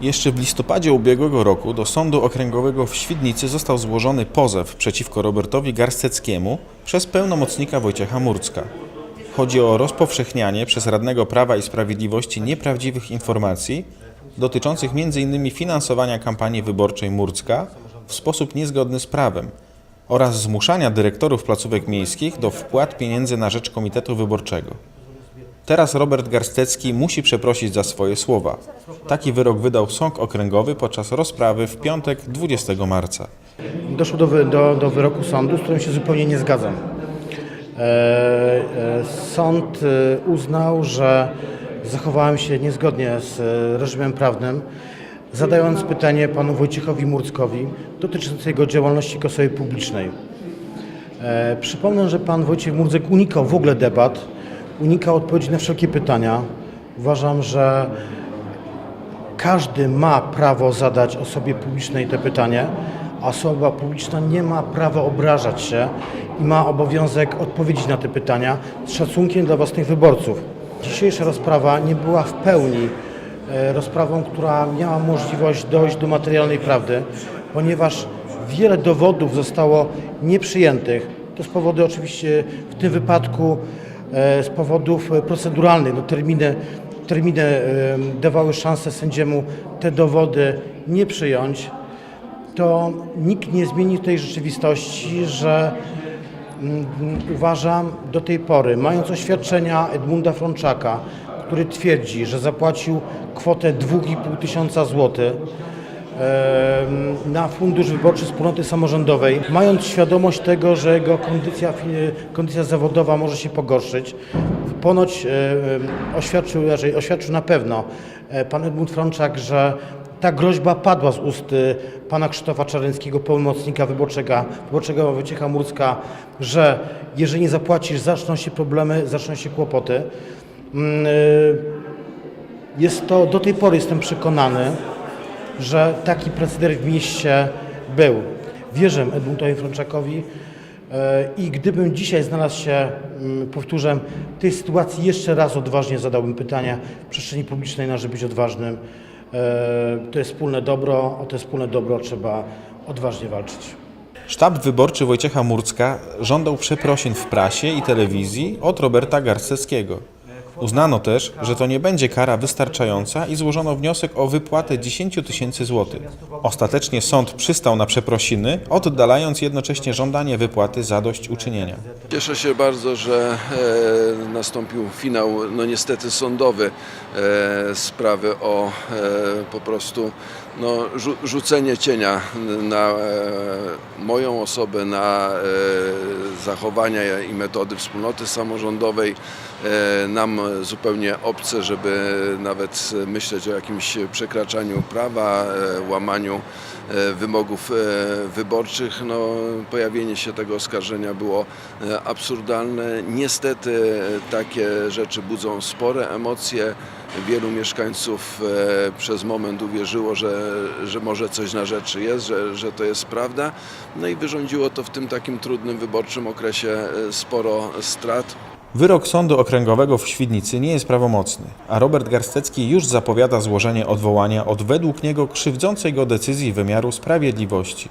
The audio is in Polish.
Jeszcze w listopadzie ubiegłego roku do Sądu Okręgowego w Świdnicy został złożony pozew przeciwko Robertowi Garsteckiemu przez pełnomocnika Wojciecha Murcka. Chodzi o rozpowszechnianie przez radnego Prawa i Sprawiedliwości nieprawdziwych informacji dotyczących m.in. finansowania kampanii wyborczej Murcka w sposób niezgodny z prawem oraz zmuszania dyrektorów placówek miejskich do wpłat pieniędzy na rzecz Komitetu Wyborczego. Teraz Robert Garstecki musi przeprosić za swoje słowa. Taki wyrok wydał Sąd Okręgowy podczas rozprawy w piątek 20 marca. Doszło do, do, do wyroku sądu, z którym się zupełnie nie zgadzam. E, e, sąd e, uznał, że zachowałem się niezgodnie z reżimem prawnym, zadając pytanie panu Wojciechowi Murckowi dotyczące jego działalności osoby publicznej. Przypomnę, że pan Wojciech Murdzek unikał w ogóle debat, unikał odpowiedzi na wszelkie pytania. Uważam, że każdy ma prawo zadać osobie publicznej te pytanie, a osoba publiczna nie ma prawa obrażać się i ma obowiązek odpowiedzieć na te pytania z szacunkiem dla własnych wyborców. Dzisiejsza rozprawa nie była w pełni e, rozprawą, która miała możliwość dojść do materialnej prawdy, ponieważ wiele dowodów zostało nieprzyjętych. To z powodu oczywiście w tym wypadku z powodów e, proceduralnych, no terminy terminy e, dawały szansę sędziemu te dowody nie przyjąć, to nikt nie zmieni tej rzeczywistości, że mm, uważam do tej pory, mając oświadczenia Edmunda Frączaka, który twierdzi, że zapłacił kwotę 2,5 tysiąca złotych na fundusz wyborczy wspólnoty samorządowej, mając świadomość tego, że jego kondycja, kondycja zawodowa może się pogorszyć, ponoć e, oświadczył, raczej oświadczył na pewno e, pan Edmund Frączak, że ta groźba padła z ust e, pana Krzysztofa Czaręckiego, pełnomocnika wyborczego, wyborczego Wojciecha Murcka, że jeżeli nie zapłacisz, zaczną się problemy, zaczną się kłopoty. Mm, Jest to, do tej pory jestem przekonany, że taki proceder w mieście był. Wierzę Edmundowi Frączakowi e, i gdybym dzisiaj znalazł się, mm, powtórzę, w tej sytuacji jeszcze raz odważnie zadałbym pytania w przestrzeni publicznej należy być odważnym. E, To jest wspólne dobro, o to wspólne dobro trzeba odważnie walczyć. Sztab wyborczy Wojciecha Murcka żądał przeprosin w prasie i telewizji od Roberta Garsteckiego. Uznano też, że to nie będzie kara wystarczająca i złożono wniosek o wypłatę 10 tysięcy złotych. Ostatecznie sąd przystał na przeprosiny, oddalając jednocześnie żądanie wypłaty zadośćuczynienia. Cieszę się bardzo, że e, nastąpił finał, no niestety sądowy, e, sprawy o e, po prostu no, rzu, rzucenie cienia na moją osobę, na zachowania i metody wspólnoty samorządowej, nam zupełnie obce, żeby nawet myśleć o jakimś przekraczaniu prawa, e, łamaniu e, wymogów e, wyborczych. No, pojawienie się tego oskarżenia było absurdalne. Niestety takie rzeczy budzą spore emocje. Wielu mieszkańców przez moment uwierzyło, że, że może coś na rzeczy jest, że, że to jest prawda. No i wyrządziło to w tym takim trudnym wyborczym okresie sporo strat. Wyrok Sądu Okręgowego w Świdnicy nie jest prawomocny, a Robert Garstecki już zapowiada złożenie odwołania od według niego krzywdzącej go decyzji wymiaru sprawiedliwości.